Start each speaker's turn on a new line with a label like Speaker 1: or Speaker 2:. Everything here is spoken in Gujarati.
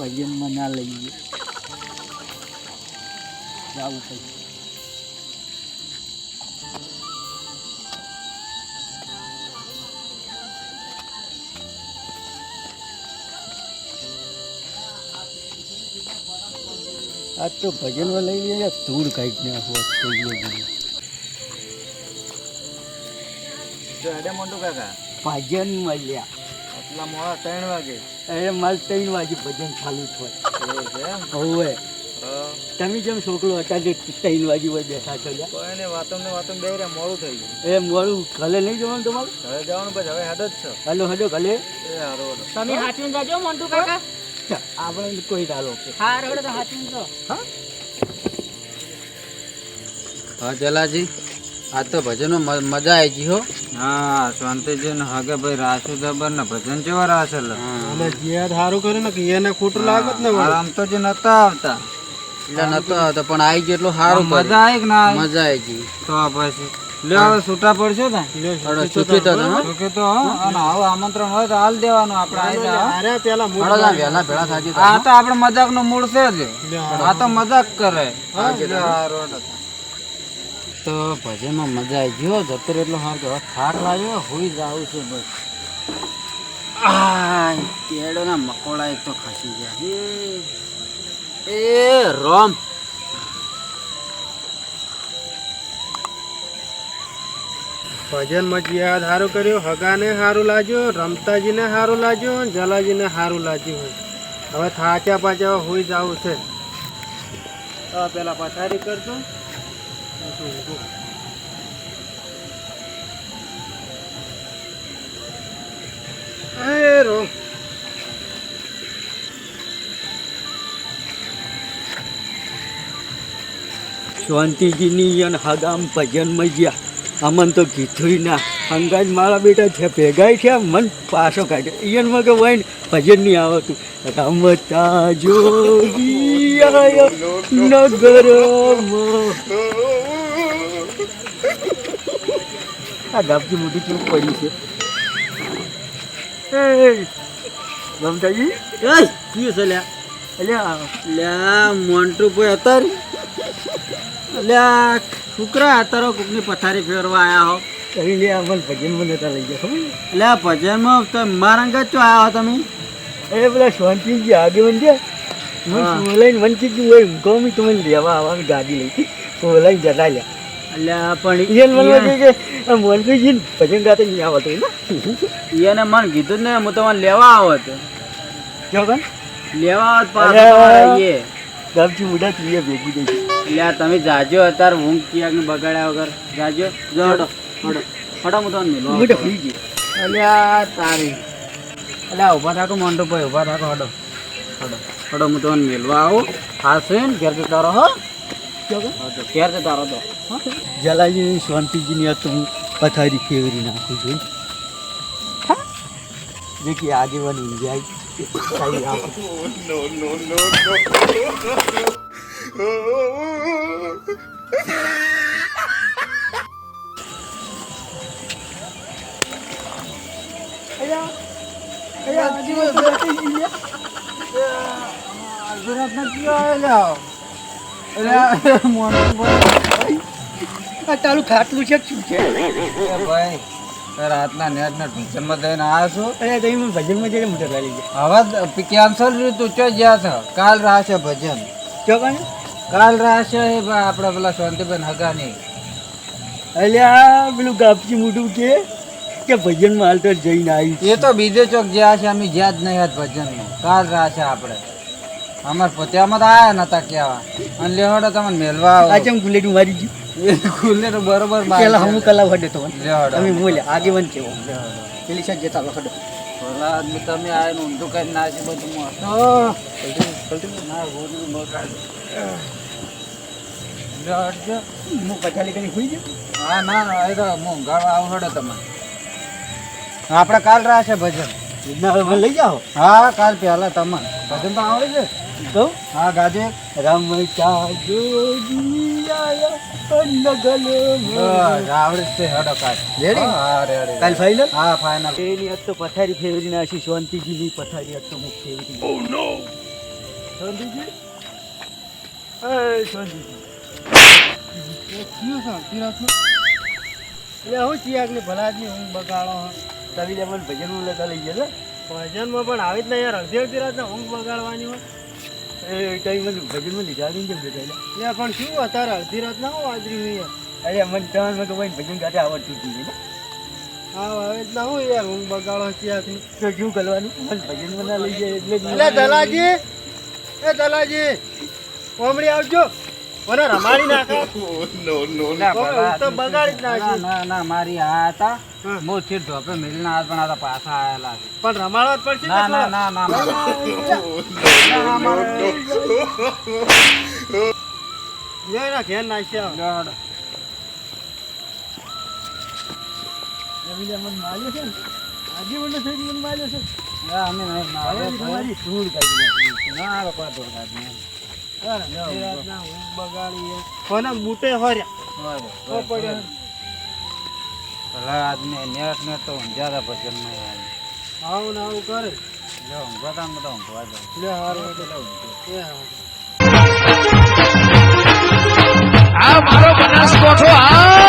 Speaker 1: ભજનમાં ના લઈએ જવું પડશે આજ તો ભજનમાં લઈ લઈએ ધૂળ કાઢી નાખો તો
Speaker 2: જો મોટું કાકા.
Speaker 1: ભજન મળ્યા.
Speaker 2: આટલા મોડા ત્રણ વાગે.
Speaker 1: અરે મારે ત્રણ વાગે ભજન ચાલુ થાય.
Speaker 2: એમ
Speaker 1: હવે. તમે જેમ છોકરો હતા જે ત્રણ વાગે હોય બેઠા છો
Speaker 2: એને વાતો ને વાતો બે રહ્યા મોડું થઈ ગયું.
Speaker 1: એ મોડું ઘરે નહીં જવાનું તમારું?
Speaker 2: જવાનું હવે હેડ જ છો.
Speaker 1: હાલો.
Speaker 3: તમે હાચવીને જાજો મોન્ટુ કાકા.
Speaker 1: આપણે કોઈ ચાલો
Speaker 3: હા રગડે તો હાચવીને જો
Speaker 4: હા? જલાજી. આ તો ભજનો મજા આવી ગઈ હો.
Speaker 2: હા શાંતિજી ને હગે ભાઈ રાસુ જબર ને ભજન જેવા રાસે સારું કર્યું ને કે એને ખોટું લાગત ને આરામ તો જે નતા આવતા.
Speaker 4: એટલે નતો આવતો પણ આવી ગયો એટલું સારું
Speaker 2: મજા આવી કે ના
Speaker 4: મજા આવી ગઈ.
Speaker 2: તો પછી. લે હવે છૂટા પડશે ને?
Speaker 4: ચૂકી તો હતો,
Speaker 2: તો કે તો હો, અને આવું આમંત્રણ હોય તો હાલ દેવાનું આપણે આવી
Speaker 4: ભેળા
Speaker 2: આ તો આપણે મજાકનું મૂળ છે જ. આ તો મજાક કરે. રોડ.
Speaker 4: તો ભજનમાં મજા આવી. ગયો જતો એટલો સારું હવે થાક લાગ્યો. હોઈ જાવું છે બસ. કેળોના કેળો મકોડા એક તો ખસી ગયા. એ, રોમ.
Speaker 5: ભજન મજિયાદ સારું કર્યું, હગાને સારું લાગ્યું, રમતાજીને સારું લાગ્યું જલાજીને સારું લાગ્યું હવે થાચા પાછા હોઈ જવું છે. પેલા પથારી કરજો. રો
Speaker 1: શાંતિજીની અને હગામ ભજનમાં ગયા. અમન તો કીધું ના અંગાજ મારા બેટા છે ભેગાય છે મન પાછો કાઢ્યો ઈયનમાં કે વાઈને ભજન નહીં આવતું. રમતા જોગી. આયા નગરમાં આ ગાપથી મોટી ચૂપ પડી છે. એ રમતાજી એ કયું છે લ્યા? અલ્યા
Speaker 4: લ્યા મોન્ટુ ભાઈ અતાર? લ્યા છોકરા અતારો કોકની પથારી ફેરવા આયા હો.
Speaker 1: કરી લે અમલ ભજન મને તા લઈ ગયા અલ્યા
Speaker 4: લ્યા ભજનમાં તો મારા અંગત ચો આયા હો તમે?
Speaker 1: એ પેલા શાંતિજી આગેવાન છે મને
Speaker 4: હા.
Speaker 1: બોલાઈને વંચિતજી હોય ગમી તમને લેવા આવવાની ગાડી લઈ. જતા લ્યા
Speaker 4: પણ
Speaker 1: ઈયન મને કે ભજન ગાતે નહીં આવતું ને
Speaker 4: મને કીધું ને હું તમારે લેવા આવત
Speaker 1: જો કન
Speaker 4: લેવા આવત પાછો એ
Speaker 1: ગામથી મુડા તું ભેગી
Speaker 4: લ્યા તમે જાજો અત્યારે હું ક્યાંક ને બગાડ્યા વગર. જાજો. જો હટો હડો હડો હું તમને મિલવા
Speaker 1: મુડા ફરી ગઈ
Speaker 4: અલ્યા તારી. અલ્યા ઊભા રાખો મોન્ટો ભાઈ ઊભા રાખો હડો હડો હડો હું તમને મિલવા આવું હાસે ને ઘેર જતા રહો ઘેર જતા રહો તો?
Speaker 1: જલાજી શાંતિજીની આ તો હું પથારી ફેરવી નાખું છું. જે કે આગેવાન ઊંઘાઈ કાંઈ આપ આ તારું ખાટલું છે શું છે?
Speaker 2: ભાઈ રાતના નેટ ના ટ્યુશનમાં જઈને આવ્યો છું?
Speaker 1: અરે તમે ભજનમાં જઈને મોટર લાવી ગયા.
Speaker 2: હવે કેન્સલ રહ્યું તું ચો છે? કાલ રાશે ભજન.
Speaker 1: જો કન?
Speaker 2: કાલ રાશે આપણે પેલા શાંતિબેન હગાની.
Speaker 1: અલ્યા પેલું ગાપચી મોટું કે કે ભજનમાં હાલ તો જઈને આવી
Speaker 2: એ તો બીજે ચોક જ્યાં છે અમે જ્યાં જ નહીં હાથ ભજનમાં કાલ રાશે આપણે. અમાર પોત્યામાં તો આયા નતા કેવા. અને લેવડો તમને મેલવા આવો.
Speaker 1: આજે ગુલેટું મારી ગયું.
Speaker 2: બુલેટ બરોબર મારી
Speaker 1: પેલા હું કલા વડે તો.
Speaker 2: લેવડો.
Speaker 1: તમે બોલ્યા આગેવાન કેવો. પેલી સાઈડ જતા રહો ખડો
Speaker 2: ભલા આદમી તમે આવીને ઊંધું કરી નાખી બધું મોં. ના. લે, હટજો.
Speaker 1: હું પછાડી કરી હોઈ ગયો?
Speaker 2: હા ના ના એ તો હું ગાળવા આવું હડો તમે. આપણે કાલ રાશે ભજન.
Speaker 1: ના લઈ જાઓ.
Speaker 2: હા કાલ પહેલા તમે ભજન તો આવડે છે.
Speaker 1: તો?
Speaker 2: હા ગાજે.
Speaker 1: રમતા Ready?
Speaker 2: હા
Speaker 1: ફાઈનલ એની આજ તો પથારી ફેરવી નાખી શાંતિજીની પથારી તો હું ફેરવી શાંતિજી? એ શાંતિજી.
Speaker 5: કયું છે અડધી રાતનું એટલે હું ચિયાકની ભલા આદમી ઊંઘ બગાડો હો.
Speaker 1: તમે મને ભજન લેતા લઈ ગયા
Speaker 5: ભજનમાં પણ આવી જ ના યાર. અડધી અડધી રાતના ઊંઘ બગાડવાની હોય.
Speaker 1: મને ભજનમાં લીધા નહીં કેમ બેટા
Speaker 5: પણ શું અત્યારે અડધી રાત ના
Speaker 1: અરે મને તમારે તો કોઈ ભજન ગાતે આવડતું જ
Speaker 5: હા હવે ના હું યાર હું બગાડો ચિયાકની
Speaker 1: તો શું કરવાનું? મને ભજનમાં ના લઈ જાય એટલે
Speaker 5: દલાજી. એ દલાજી. ઓમડી આવજો. મને રમાડી નાખો.
Speaker 2: નો
Speaker 5: નો તો બગાડી જ નાખી.
Speaker 2: ના ના મારી આ હતા.
Speaker 5: હા.
Speaker 2: ઠીક ઢોપે મિલને હાથ પણ આ પાછા આયેલા છે.
Speaker 5: પણ રમાડવા જ પડશે
Speaker 2: ના ના ના ના ના
Speaker 5: ઘેર નાખ્યા
Speaker 1: માર્યો છે ને? આજે મને થઈ મને માર્યો છે?
Speaker 2: ના, અમે નહીં
Speaker 1: તમારી. ધૂળ કાઢી નાખી.
Speaker 2: ના કોઈ ધોળ કાઢ
Speaker 5: કોના બૂટે હોર્યા?
Speaker 2: ભલા નેટ નેટ તો ઊંઝા હતા ભજન નહીં આવું
Speaker 5: ને આવું કરે.
Speaker 2: જો ઊંઘવા બધા ઊંઘવા જાય.
Speaker 5: લે હારું એટલે
Speaker 6: આ મારો બનાસકોઠો આ